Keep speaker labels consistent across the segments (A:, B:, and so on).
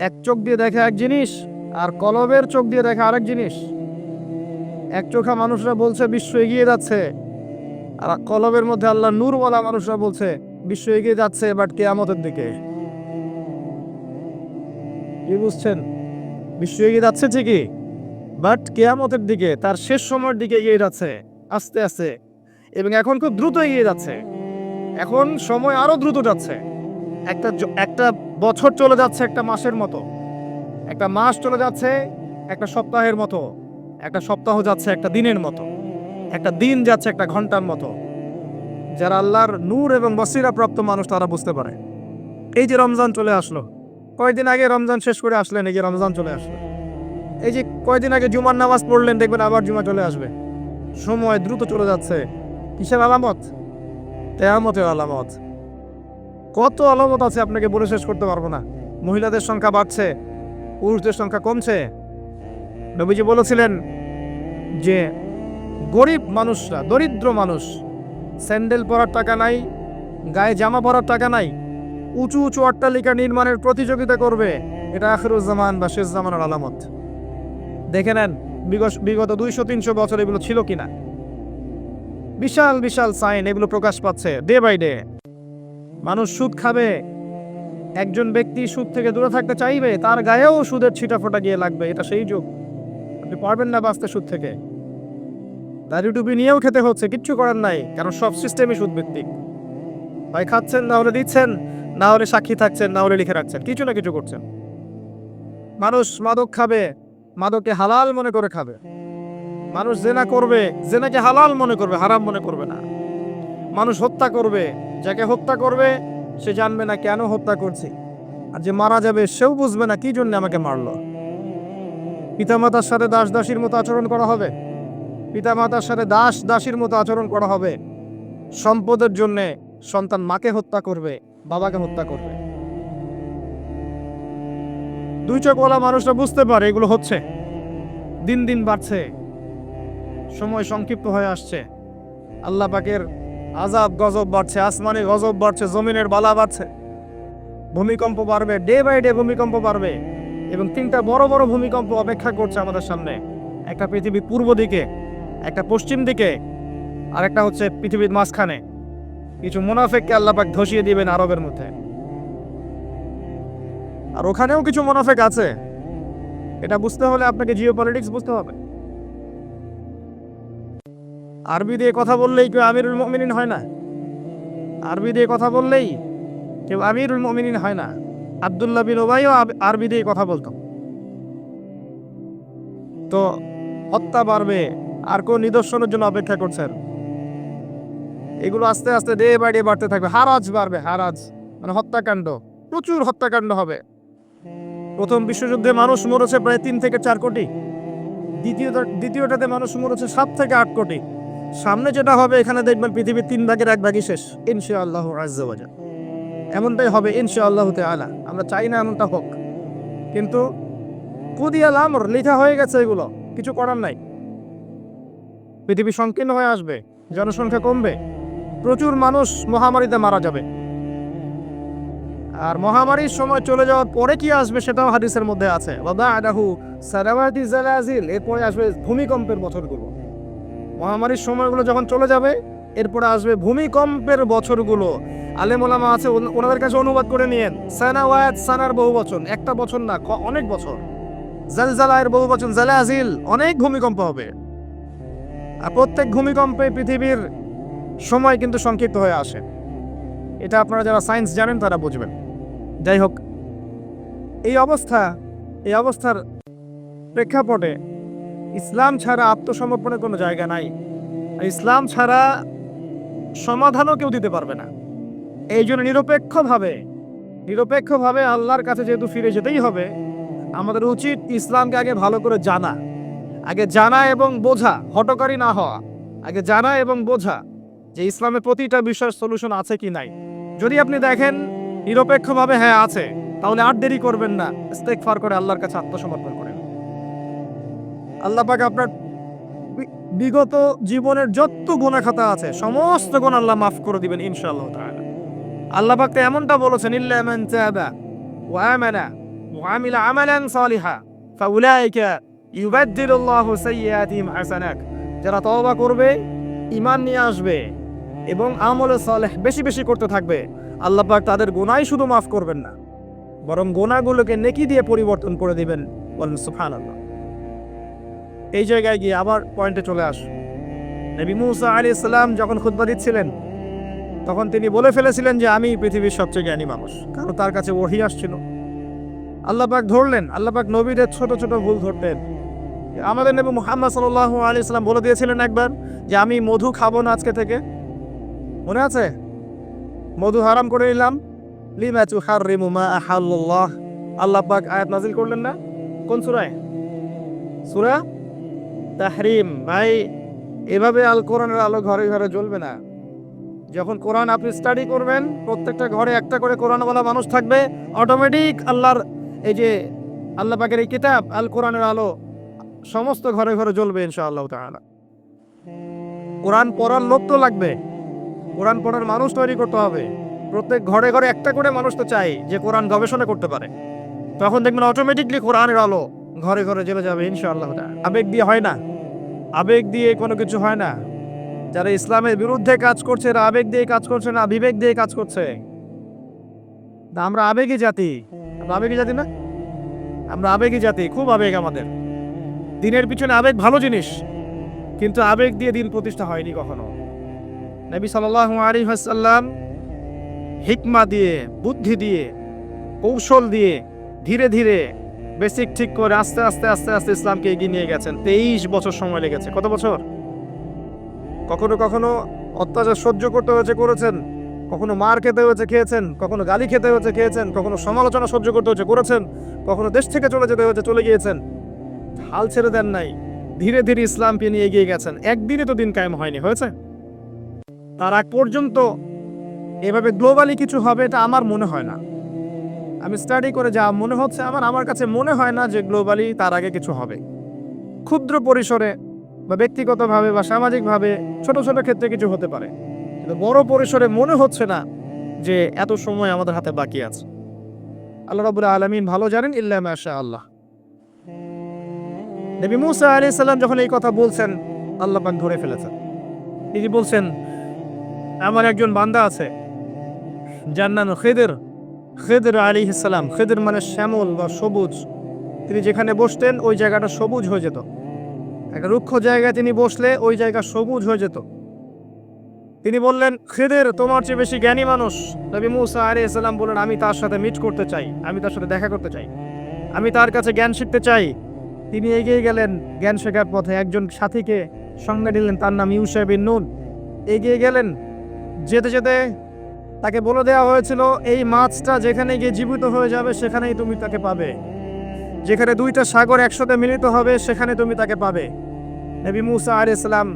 A: এক চোখ দিয়ে দেখে এক জিনিস আর কলবের চোখ দিয়ে দেখে আরেক জিনিস। এক চোখা মানুষরা বলছে, বিশ্ব এগিয়ে যাচ্ছে। আর কলবের মধ্যে আল্লাহ নূরওয়ালা মানুষরা বলছে, বিশ্ব এগিয়ে যাচ্ছে বাট কেয়ামতের দিকে। কি বুঝছেন? বিশ্ব এগিয়ে যাচ্ছে ঠিকই, বাট কেয়ামতের দিকে, তার শেষ সময়ের দিকে এগিয়ে যাচ্ছে, আস্তে আস্তে। এবং এখন খুব দ্রুত এগিয়ে যাচ্ছে। এখন সময় আরও দ্রুত যাচ্ছে। একটা একটা বছর চলে যাচ্ছে একটা মাসের মতো। একটা মাস চলে যাচ্ছে একটা সপ্তাহের মতো। একটা সপ্তাহ যাচ্ছে একটা দিনের মতো। একটা দিন যাচ্ছে একটা ঘণ্টার মতো। যারা আল্লাহর নূর এবং বসিরা প্রাপ্ত মানুষ, তারা বুঝতে পারে। এই যে রমজান চলে আসলো। কয়েকদিন আগে রমজান শেষ করে আসলেন, এই যে রমজান চলে আসলো। এই যে কয়েকদিন আগে জুমার নামাজ পড়লেন, দেখবেন আবার জুমা চলে আসবে। সময় দ্রুত চলে যাচ্ছে। কিসের আলামত? তেয়ামতের আলামত। কত আলামত আছে আপনাকে বলে শেষ করতে পারব না। মহিলাদের সংখ্যা বাড়ছে, পুরুষদের সংখ্যা কমছে। নবীজি বলেছিলেন যে, গরিব মানুষরা, দরিদ্র মানুষ, স্যান্ডেল পরার টাকা নাই, গায়ে জামা পরার টাকা নাই, উঁচু উঁচু অট্টালিকা নির্মাণের প্রতিযোগিতা করবে, এটা আখরুজ্জামান বা শেষ জামানের আলামত। দেখে নেন বিগত দুইশো, তিনশো বছর এগুলো ছিল কিনা। বিশাল বিশাল সাইন এগুলো প্রকাশ পাচ্ছে ডে বাই ডে মানুষ সুদ খাবে। একজন ব্যক্তি সুদ থেকে দূরে থাকতে চাইবে, তার গায়েও সুদের ছিটাফোটা গিয়ে লাগবে, এটা সেই যুগ। আপনি পারবেন না বাঁচতে সুদ থেকে। দাড়ি টুপি নিয়েও খেতে হচ্ছে, কিচ্ছু করার নাই, কারণ সব সিস্টেমই সুদ ভিত্তিক হয় খাচ্ছেন, না হলে দিচ্ছেন, না হলে সাক্ষী থাকছেন, না হলে লিখে রাখছেন, কিছু না কিছু করছেন। মানুষ মাদক খাবে, মাদককে হালাল মনে করে খাবে। মানুষ জেনা করবে, জেনাকে হালাল মনে করবে, হারাম মনে করবে না। মানুষ হত্যা করবে, যাকে হত্যা করবে, সে জানবে না কেন হত্যা করছি। আর যে মারা যাবে, সেও বুঝবে না কি জন্য আমাকে মারলো। পিতামাতার সাথে দাস দাসীর মতো আচরণ করা হবে। পিতামাতার সাথে দাস দাসীর মতো আচরণ করা হবে। সম্পদের জন্য সন্তান মাকে হত্যা করবে, বাবাকে হত্যা করবে। দুই চোখওয়ালা মানুষরা বুঝতে পারে এগুলো হচ্ছে। দিন দিন বাড়ছে। সময় সংক্ষিপ্ত হয়ে আসছে। আল্লাহ পাকের আজাব গজব বাড়ছে, আসমানে গজব বাড়ছে, জমিনের বালা বাড়ছে। ভূমিকম্প বাড়বে ডে বাই ডে ভূমিকম্প বাড়বে এবং তিনটা বড় বড় ভূমিকম্প অপেক্ষা করছে আমাদের সামনে। একটা পৃথিবীর পূর্ব দিকে, একটা পশ্চিম দিকে আর একটা হচ্ছে পৃথিবীর মাঝখানে। কিছু মুনাফেককে আল্লাহ পাক ধসিয়ে দিবেন আরবের মধ্যে। আর ওখানেও কিছু মুনাফেক আছে। এটা বুঝতে হলে আপনাকে জিও পলিটিক্স বুঝতে হবে। আরবি দিয়ে কথা বললেই কেউ আমিরুল মমিনিন হয় না। আরবি দিয়ে কথা বললেই কেউ আমিরুল মমিনিন হয় না। আবদুল্লাহ বিন ওবাইও আরবি দিয়ে কথা বলতো। তো হত্যা বাড়বে, আর কোন নিদর্শনের জন্য অপেক্ষা করছেন এগুলো আস্তে আস্তে ডে ডে বাড়তে থাকবে। হারাজ বাড়বে, হারাজ। মানে হত্যাকাণ্ড। প্রচুর হত্যাকাণ্ড হবে। প্রথম বিশ্বযুদ্ধে মানুষ মরেছে প্রায় তিন থেকে চার কোটি। দ্বিতীয়টা দ্বিতীয়টাতে মানুষ মরেছে সাত থেকে আট কোটি। সামনে যেটা হবে, এখানে দেখবেন পৃথিবীর তিন ভাগের এক ভাগই শেষ। ইনশা আল্লাহ এমনটাই হবে ইনশা আল্লাহ আলা আমরা চাই না এমনটা হোক। কিন্তু কুদিয়াল আমর, লেখা হয়ে গেছে এগুলো। কিছু করার নাই। পৃথিবী সংকীর্ণ হয়ে আসবে, জনসংখ্যা কমবে, প্রচুর মানুষ মহামারীতে মারা যাবে। আর মহামারীর সময় চলে যাওয়ার পরে কি আসবে সেটাও হাদিসের মধ্যে আছে। সারাওয়াতি জালাজিল। এরপরে আসবে ভূমিকম্পের বছরগুলো। মহামারীর সময়গুলো যখন চলে যাবে, এরপরে আসবে ভূমিকম্পের বছরগুলো। আলেমোলামা আছে ওনাদের কাছে অনুবাদ করে নিয়েন। সানাওয়াত সানার বহু বচন, একটা বছর না অনেক বছর। জালজালায়ের বহু বচন, জালাজিল, অনেক ভূমিকম্প হবে। আর প্রত্যেক ভূমিকম্পে পৃথিবীর সময় কিন্তু সংক্ষিপ্ত হয়ে আসে। এটা আপনারা যারা সায়েন্স জানেন, তারা বুঝবেন। যাই হোক, এই অবস্থা, এই অবস্থার প্রেক্ষাপটে ইসলাম ছাড়া আত্মসমর্পণের কোনো জায়গা নাই। ইসলাম ছাড়া সমাধানও কেউ দিতে পারবে না। এই জন্য নিরপেক্ষভাবে নিরপেক্ষভাবে আল্লাহর কাছে যেহেতু ফিরে যেতেই হবে, আমাদের উচিত ইসলামকে আগে ভালো করে জানা। আগে জানা এবং বোঝা, হটকারী না হওয়া। আগে জানা এবং বোঝা যে ইসলামের প্রতিটা বিষয়ের সলিউশন আছে কি নাই। যদি আপনি দেখেন নিরপেক্ষভাবে হ্যাঁ আছে, তাহলে আর দেরি করবেন না। ইস্তেগফার করে আল্লাহর কাছে আত্মসমর্পণ আল্লাহ আপনার বিগত জীবনের যত গোনা খাতা আছে, সমস্ত গোনা আল্লাহ মাফ করে দিবেন ইনশাআল্লাহ তাআলা। আল্লাহ পাক এমনটা বলেছেন, ইল্লা মান তাবা ওয়া আমানা ওয়া আমিলা আমালান সালিহা, ফাউলাইকা ইউবাদদিলুল্লাহু সাইয়্যাতিহিম হাসানাত যারা তওবা করবে, ঈমান নিয়ে আসবে এবং আমলে সালেহ বেশি বেশি করতে থাকবে, আল্লাহ পাক তাদের গোনাই শুধু মাফ করবেন না, বরং গোনাগুলোকে নেকি দিয়ে পরিবর্তন করে দিবেন বলেন সুবহানাল্লাহ। এই জায়গায় গিয়ে আবার পয়েন্টে চলে আস। নবী মুসা আলী ইসলাম যখন খুতবা দিচ্ছিলেন, তখন তিনি বলে ফেলেছিলেন যে, আমি পৃথিবীর সবচেয়ে জ্ঞানী মানুষ। কারণ তার কাছে ওহি আসছিল। আল্লাহ পাক ধরলেন, আল্লাহ পাক নবীদের ছোট ছোট ভুল ধরতেন। আমাদের নবী মুহাম্মদ সাল্লাহ আলী ইসলাম বলে দিয়েছিলেন একবার যে, আমি মধু খাব না আজকে থেকে। মনে আছে? মধু হারাম করে নিলাম। লিমা তু হারিমু মা আহাল্লাহ। আল্লাহ পাক আয়াত নাজিল করলেন না? কোন সুরায়? সূরা তাহরিম, ভাই, এভাবে আল কোরআনের আলো ঘরে ঘরে জ্বলবে না। যখন কোরআন আপনি স্টাডি করবেন, প্রত্যেকটা ঘরে একটা করে কোরআনওয়ালা মানুষ থাকবে অটোমেটিক আল্লাহর এই যে আল্লাহ পাকের এই কিতাব, আল কোরআনের আলো সমস্ত ঘরে ঘরে জ্বলবে ইনশাআল্লাহ তাআলা। কোরআন পড়ার লোক তো লাগবে। কোরআন পড়ার মানুষ তৈরি করতে হবে। প্রত্যেক ঘরে ঘরে একটা করে মানুষ তো চাই যে কোরআন গবেষণা করতে পারে। তখন দেখবেন অটোমেটিকলি কোরআনের আলো ঘরে ঘরে জ্বলে যাবে ইনশাআল্লাহ। আবেগ দিয়ে হয় না। আবেগ দিয়ে কোনো কিছু হয় না। যারা ইসলামের বিরুদ্ধে কাজ করছে, এরা আবেগ দিয়ে কাজ করছে না, বিবেক দিয়ে কাজ করছে। আমরা আবেগী জাতি। আমরা আবেগী জাতি না? আমরা আবেগী জাতি, খুব আবেগ আমাদের। দিনের পিছনে আবেগ ভালো জিনিস, কিন্তু আবেগ দিয়ে দিন প্রতিষ্ঠা হয়নি কখনো। নবী সাল্লাল্লাহু আলাইহি ওয়াসাল্লাম হিকমা দিয়ে, বুদ্ধি দিয়ে, কৌশল দিয়ে, ধীরে ধীরে বেসিক ঠিক করে আস্তে আস্তে আস্তে আস্তে ইসলামকে এগিয়ে নিয়ে গেছেন। তেইশ বছর সময় লেগেছে। কত বছর? কখনো কখনো অত্যাচার সহ্য করতে হয়েছে, করেছেন। কখনো মার খেতে হয়েছে, খেয়েছেন। কখনো গালি খেতে হয়েছে, খেয়েছেন। কখনো সমালোচনা সহ্য করতে হয়েছে, করেছেন। কখনো দেশ থেকে চলে যেতে হয়েছে, চলে গিয়েছেন। হাল ছেড়ে দেন নাই। ধীরে ধীরে ইসলামকে নিয়ে এগিয়ে গেছেন। একদিনে তো দিন কায়েম হয়নি, হয়েছে? তার আগ পর্যন্ত এভাবে গ্লোবালি কিছু হবে, এটা আমার মনে হয় না। আমি স্টাডি করে যা মনে হচ্ছে আমার আমার কাছে মনে হয় না যে গ্লোবালি তার আগে কিছু হবে। ক্ষুদ্র পরিসরে বা ব্যক্তিগতভাবে বা সামাজিকভাবে ছোট ছোট ক্ষেত্রে কিছু হতে পারে। কিন্তু বড় পরিসরে মনে হচ্ছে না যে এত সময় আমাদের হাতে বাকি আছে। আল্লাহ রাবুল আলমিন ভালো জানেন? ইল্লা মাশা আল্লাহ নবী মুসা আলি সাল্লাম যখন এই কথা বলছেন, আল্লাহ পাক ধরে ফেলেছেন। তিনি বলছেন, আমার একজন বান্দা আছে, যার নাম খেদের। খেদের আলী ইসালাম খেদের মানে শ্যামল বা সবুজ। তিনি যেখানে বসতেন, ওই জায়গাটা সবুজ হয়ে যেত। একটা রুক্ষ জায়গায় তিনি বসলে, ওই জায়গা সবুজ হয়ে যেত। তিনি বললেন, খেদের, তোমার চেয়ে বেশি জ্ঞানী মানুষ। নবী মুসা আলী ইসলাম বললেন, আমি তার সাথে মিট করতে চাই। আমি তার সাথে দেখা করতে চাই। আমি তার কাছে জ্ঞান শিখতে চাই। তিনি এগিয়ে গেলেন, জ্ঞান শেখার পথে একজন সাথীকে সঙ্গে নিলেন, তার নাম ইউসাবিন নুন। এগিয়ে গেলেন, যেতে যেতে তাকে বলে দেওয়া হয়েছিল, এই মাছটা যেখানে গিয়ে জীবিত হয়ে যাবে, সেখানেই তুমি তাকে পাবে। যেখানে দুইটা সাগর একসাথে মিলিত হবে, সেখানে তুমি তাকে পাবে। নবী মুসা আর ইসলাম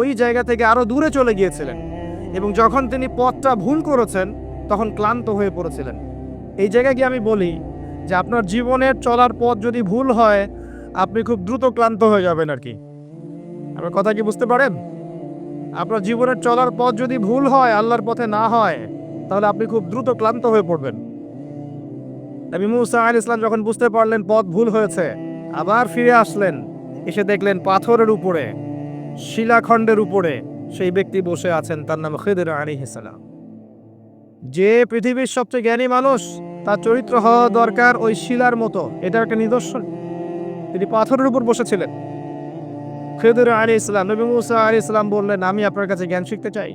A: ওই জায়গা থেকে আরও দূরে চলে গিয়েছিলেন এবং যখন তিনি পথটা ভুল করেছেন, তখন ক্লান্ত হয়ে পড়েছিলেন। এই জায়গায় গিয়ে আমি বলি যে আপনার জীবনের চলার পথ যদি ভুল হয়, আপনি খুব দ্রুত ক্লান্ত হয়ে যাবেন আর কি। আপনার কথা কি বুঝতে পারেন? আপনার জীবনের চলার পথ যদি ভুল হয়, আল্লাহর পথে না হয় তাহলে আপনি খুব দ্রুত ক্লান্ত হয়ে পড়বেন। নবী মুসা আল ইসলাম যখন বুঝতে পারলেন পথ ভুল হয়েছে, আবার ফিরে আসলেন। এসে দেখলেন পাথরের উপরে, শিলাখণ্ডের উপরে সেই ব্যক্তি বসে আছেন, তার নাম খেদের আলী ইসালাম যে পৃথিবীর সবচেয়ে জ্ঞানী মানুষ, তার চরিত্র হওয়া দরকার ওই শিলার মতো। এটা একটা নিদর্শন। তিনি পাথরের উপর বসেছিলেন। খেদুর আলী ইসলাম নবী মুসা আলী ইসলাম বললেন, আমি আপনার কাছে জ্ঞান শিখতে চাই।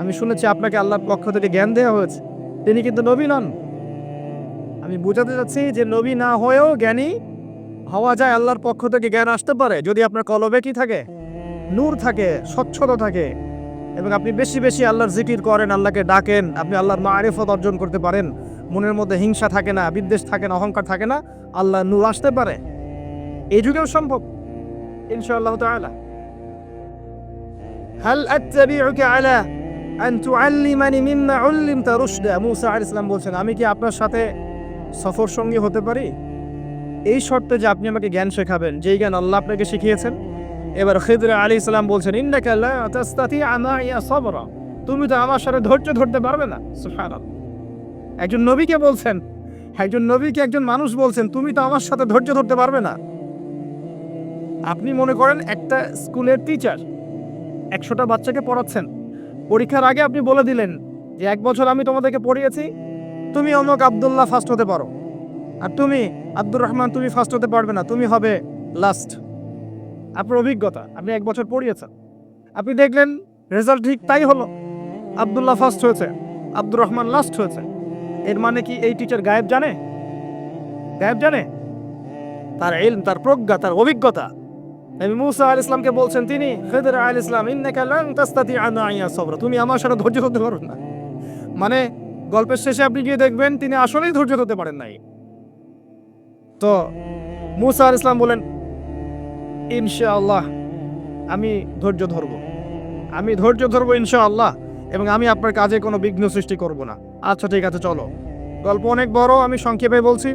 A: আমি শুনেছি আপনাকে আল্লাহর পক্ষ থেকে জ্ঞান দেওয়া হয়েছে। তিনি কিন্তু নবী নন। আমি বোঝাতে চাচ্ছি যে নবী না হয়েও জ্ঞানী হওয়া যায়, আল্লাহর পক্ষ থেকে জ্ঞান আসতে পারে যদি আপনার কলবে কি থাকে, নূর থাকে, স্বচ্ছতা থাকে, এবং আপনি বেশি বেশি আল্লাহর জিকির করেন, আল্লাহকে ডাকেন, আপনি আল্লাহর মারিফত অর্জন করতে পারেন। মনের মধ্যে হিংসা থাকে না, বিদ্বেষ থাকে না, অহংকার থাকে না আল্লাহ নূর আসতে পারে। এই যুগেও সম্ভব, ইনশাআল্লাহ তাআলা। হাল আত্তাবিউকা আলা মুসা আলাইহিস সালাম বলছেন, আমি কি আপনার সাথে সফর সঙ্গী হতে পারি? এই শর্তে যে আপনি আমাকে জ্ঞান শেখাবেন, যেই জ্ঞান আল্লাহ আপনাকে শিখিয়েছেন। এবার খিদর আলী ইসলাম বলছেন সাবরা. তুমি তো আমার সাথে ধৈর্য ধরতে পারবে না। একজন নবীকে বলছেন, একজন নবীকে একজন মানুষ বলছেন, তুমি তো আমার সাথে ধৈর্য ধরতে পারবে না। আপনি মনে করেন একটা স্কুলের টিচার একশোটা বাচ্চাকে পড়াচ্ছেন পরীক্ষার আগে আপনি বলে দিলেন যে এক বছর আমি তোমাদেরকে পড়িয়েছি, তুমি অমুক আবদুল্লাহ ফার্স্ট হতে পারো। আর তুমি, আব্দুর রহমান, তুমি ফার্স্ট হতে পারবে না, তুমি হবে লাস্ট আপনার অভিজ্ঞতা, আপনি এক বছর পড়িয়েছেন। আপনি দেখলেন রেজাল্ট ঠিক তাই হলো। আবদুল্লাহ ফার্স্ট হয়েছে, আব্দুর রহমান লাস্ট হয়েছে। এর মানে কি এই টিচার গায়েব জানে? গায়েব জানে? তার এলম তার প্রজ্ঞা, তার অভিজ্ঞতা। নবী মুসা আল ইসলামকে বলছেন, তিনি, খেদর আল ইসলাম তুমি আমার সাথে ধৈর্য ধরতে পারো না। মানে গল্পের শেষে আপনি গিয়ে দেখবেন, তিনি আসলেই ধৈর্য ধরতে পারেন নাই। তো, মুসা আল ইসলাম বলেন, ইনশাআল্লাহ, আমি ধৈর্য ধরব। আমি ধৈর্য ধরবো ইনশাআল্লাহ, এবং আমি আপনার কাজে কোনো বিঘ্ন সৃষ্টি করব না। আচ্ছা ঠিক আছে, চলো। গল্প অনেক বড়, আমি সংক্ষেপে বলছি।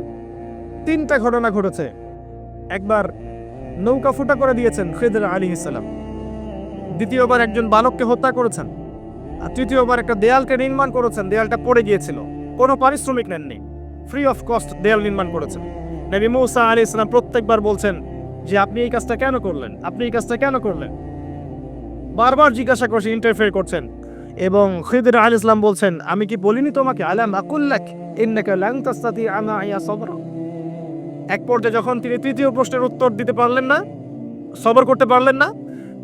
A: তিনটা ঘটনা ঘটেছে। একবার নৌকা ফুটা করে দিয়েছেন খিদর আলী ইসলাম। দ্বিতীয়বার একজন বালককে হত্যা করেছেন আর তৃতীয়বার একটা দেয়ালকে নির্মাণ করেছেন। দেয়ালটা পড়ে গিয়েছিল। কোনো পারিশ্রমিক নেননি। ফ্রি অফ কস্ট দেয়াল নির্মাণ করেছেন। নবী মৌসা আলী ইসলাম প্রত্যেকবার বলছেন যে, আপনি এই কাজটা কেন করলেন? আপনি এই কাজটা কেন করলেন? বারবার জিজ্ঞাসা করছে ইন্টারফেয়ার করছেন। এবং খিদর আল ইসলাম বলছেন, আমি কি বলিনি তোমাকে? আলাম আকুল্লাক ইন্নাকা লাং তাস্তাতি আমা ইয়া সবরা? এক পর্যায়ে যখন তিনি তৃতীয় প্রশ্নের উত্তর দিতে পারলেন না, সবর করতে পারলেন না,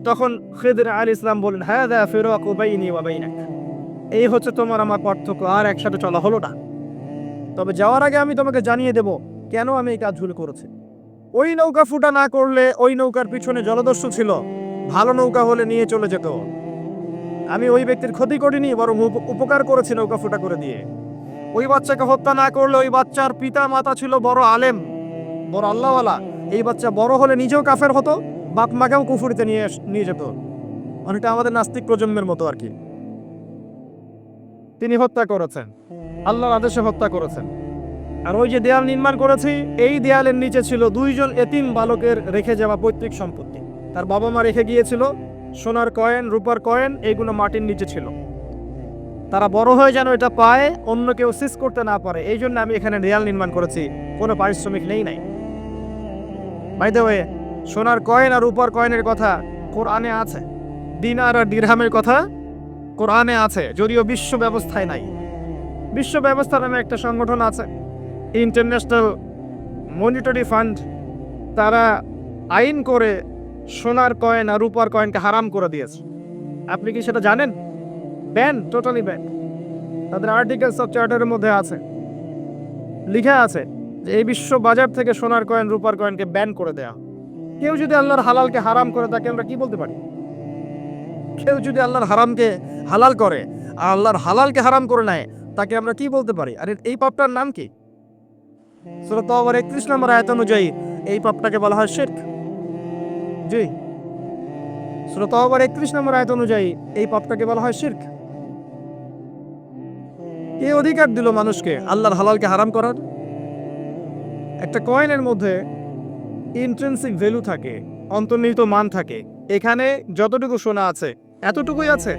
A: তখন খিদর আল ইসলাম বলেন হ্যাঁ দা ফেরোয়াক বাইনি ওয়া বাইনাক। এই হচ্ছে তোমার আমার পার্থক্য, আর একসাথে চলা হলো না। তবে যাওয়ার আগে আমি তোমাকে জানিয়ে দেব, কেন আমি এই কাজগুলো করেছি। ওই নৌকা ফুটা না করলে ওই নৌকার পিছনে জলদস্যু ছিল, ভালো নৌকা হলে নিয়ে চলে যেত। আমি ওই ব্যক্তির ক্ষতি করিনি, বরং উপ- উপকার করেছি নৌকা ফুটা করে দিয়ে। ওই বাচ্চাকে হত্যা না করলে ওই বাচ্চার পিতা মাতা ছিল বড় আলেম। বড় আল্লাহওয়ালা। এই বাচ্চা বড় হলে নিজেও কাফের হতো, বাপ মাকেও কুফুরিতে নিয়ে নিয়ে যেত। অনেকটা আমাদের নাস্তিক প্রজন্মের মতো আর কি। তিনি হত্যা করেছেন। আল্লাহর আদেশে হত্যা করেছেন। আর ওই যে দেয়াল নির্মাণ করেছি, এই দেয়ালের নিচে ছিল দুইজন এতিম বালকের রেখে যাওয়া পৈতৃক সম্পত্তি। তার বাবা মা রেখে গিয়েছিল, সোনার কয়েন, রূপার কয়েন এইগুলো মাটির নিচে ছিল। তারা বড় হয়ে যেন এটা পায়, অন্য কেউ সিস করতে না পারে। এই জন্য আমি এখানে দেয়াল নির্মাণ করেছি। কোনো পারিশ্রমিক নেই নাই। বাই দ্য ওয়ে সোনার কয়েন আর রূপার কয়েনের কথা কোরআনে আছে। দিনার আর দিরহামের কথা কোরআনে আছে, যদিও বিশ্ব ব্যবস্থায় নাই। বিশ্ব ব্যবস্থা নামে একটা সংগঠন আছে ইন্টারন্যাশনাল মনিটরি ফান্ড তারা আইন করে সোনার কয়েন আর রূপার কয়েনকে হারাম করে দিয়েছে। আপনি কি সেটা জানেন? ব্যান টোটালি ব্যান তাদের আর্টিকেলস অফ চার্টারের মধ্যে আছে। লিখা আছে এই বিশ্ব বাজার থেকে সোনার কয়েন রূপার কয়েনকে ব্যান করে দেয়া। কেউ যদি আল্লাহর হালালকে হারাম করে তাকে আমরা কি বলতে পারি? কেউ যদি আল্লাহর হারামকে হালাল করে, আর আল্লাহর হালালকে হারাম করে নেয়, তাকে আমরা কি বলতে পারি? আর, এই পাপটার নাম কি? সুরত আবার একত্রিশ নম্বর আয়ত অনুযায়ী এই পাপটাকে বলা হয় শেরক। জি। সুরত আবার একত্রিশ নম্বর আয়ত অনুযায়ী এই পাপটাকে বলা হয় শির্ক। কে অধিকার দিল মানুষকে আল্লাহর হালালকে হারাম করার? একটা কয়েনের মধ্যে ইন্ট্রেন্সিক ভ্যালু থাকে, অন্তর্নিহিত মান থাকে। এখানে যতটুকু সোনা আছে, এতটুকুই আছে।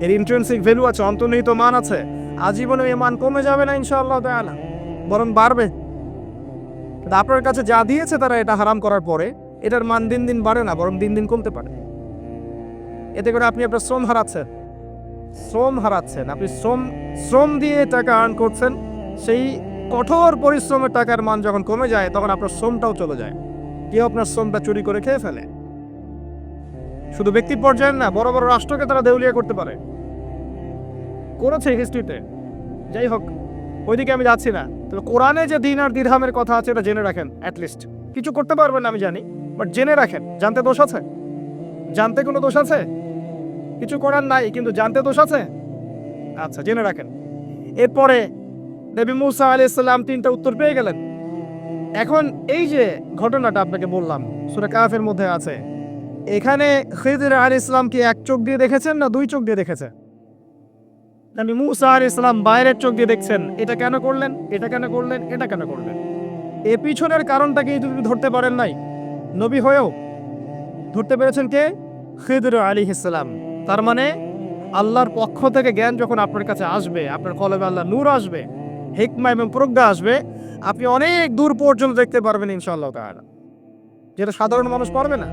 A: এর ইন্ট্রেন্সিক ভ্যালু আছে, অন্তর্নিহিত মান আছে। আজীবনে এই মান কমে যাবে না, ইনশাআল্লাহ তাআলা। বরং বাড়বে। আপনার কাছে যা দিয়েছে তারা এটা হারাম করার পরে এটার মান দিন দিন বাড়ে না, বরং দিন দিন কমতে পারে। এতে করে আপনি আপনার শ্রম হারাচ্ছেন। শ্রম হারাচ্ছেন। আপনি শ্রম শ্রম দিয়ে টাকা আর্ন করছেন, সেই কঠোর পরিশ্রমের টাকার মান যখন কমে যায়, তখন আপনার শ্রমটাও চলে যায়। কেউ আপনার শ্রমটা চুরি করে খেয়ে ফেলে। শুধু ব্যক্তি পর্যায়ে না, বড় বড় রাষ্ট্রকে তারা দেউলিয়া করতে পারে। করেছে হিস্ট্রিতে যাই হোক, ওইদিকে আমি যাচ্ছি না। তবে কোরআনে যে দিন আর দিরহামের কথা আছে, এটা জেনে রাখেন অ্যাটলিস্ট কিছু করতে পারবেন আমি জানি বাট জেনে রাখেন। জানতে দোষ আছে? জানতে কোনো দোষ আছে? কিছু করার নাই, কিন্তু জানতে দোষ আছে? আচ্ছা জেনে রাখেন। এরপরে নবী মুসা আলি ইসলাম তিনটা উত্তর পেয়ে গেলেন। এখন এই যে ঘটনাটা আপনাকে বললাম, সুরে কাফের মধ্যে আছে। এখানে খিদির আলী ইসলাম কি এক চোখ দিয়ে দেখেছেন না দুই চোখ দিয়ে দেখেছেন? নবী মুসা আলী ইসলাম বাইরের চোখ দিয়ে দেখছেন, এটা কেন করলেন, এটা কেন করলেন, এটা কেন করলেন? এ পিছনের কারণটাকে যদি ধরতে পারেন নাই? নবী হয়েও ধরতে পেরেছেন কে? খিদর আলী ইসলাম তার মানে আল্লাহর পক্ষ থেকে জ্ঞান যখন আপনার কাছে আসবে, আপনার কলমে আল্লাহ নূর আসবে হিকমা এবং প্রজ্ঞা আসবে, আপনি অনেক দূর পর্যন্ত দেখতে পারবেন ইনশাআল্লাহ তাহলে যেটা সাধারণ মানুষ পারবে না।